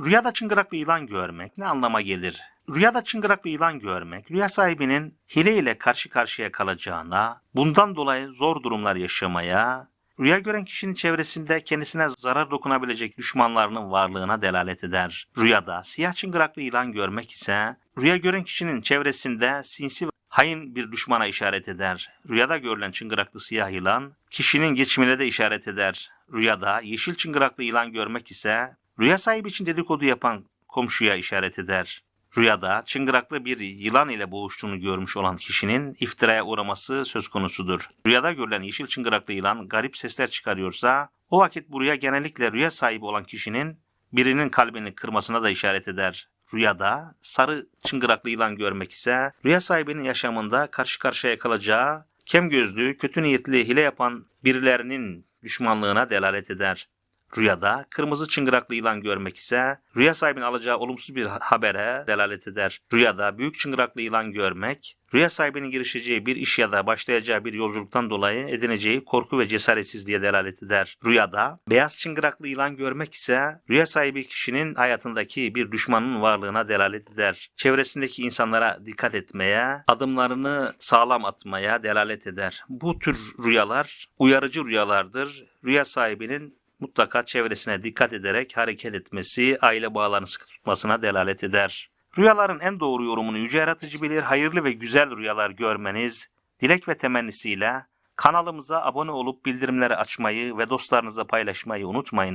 Rüyada çıngıraklı yılan görmek ne anlama gelir? Rüyada çıngıraklı yılan görmek, rüya sahibinin hile ile karşı karşıya kalacağına, bundan dolayı zor durumlar yaşamaya, rüya gören kişinin çevresinde kendisine zarar dokunabilecek düşmanlarının varlığına delalet eder. Rüyada siyah çıngıraklı yılan görmek ise, rüya gören kişinin çevresinde sinsi ve hain bir düşmana işaret eder. Rüyada görülen çıngıraklı siyah yılan, kişinin geçimine de işaret eder. Rüyada yeşil çıngıraklı yılan görmek ise, rüya sahibi için dedikodu yapan komşuya işaret eder. Rüyada çıngıraklı bir yılan ile boğuştuğunu görmüş olan kişinin iftiraya uğraması söz konusudur. Rüyada görülen yeşil çıngıraklı yılan garip sesler çıkarıyorsa, o vakit bu rüya genellikle rüya sahibi olan kişinin birinin kalbini kırmasına da işaret eder. Rüyada sarı çıngıraklı yılan görmek ise rüya sahibinin yaşamında karşı karşıya kalacağı kem gözlü, kötü niyetli hile yapan birilerinin düşmanlığına delalet eder. Rüyada kırmızı çıngıraklı yılan görmek ise rüya sahibinin alacağı olumsuz bir habere delalet eder. Rüyada büyük çıngıraklı yılan görmek, rüya sahibinin girişeceği bir iş ya da başlayacağı bir yolculuktan dolayı edineceği korku ve cesaretsizliğe delalet eder. Rüyada beyaz çıngıraklı yılan görmek ise rüya sahibi kişinin hayatındaki bir düşmanın varlığına delalet eder. Çevresindeki insanlara dikkat etmeye, adımlarını sağlam atmaya delalet eder. Bu tür rüyalar uyarıcı rüyalardır. Rüya sahibinin mutlaka çevresine dikkat ederek hareket etmesi, aile bağlarını sıkı tutmasına delalet eder. Rüyaların en doğru yorumunu yüce yaratıcı bilir. Hayırlı ve güzel rüyalar görmeniz, dilek ve temennisiyle kanalımıza abone olup bildirimleri açmayı ve dostlarınızla paylaşmayı unutmayın.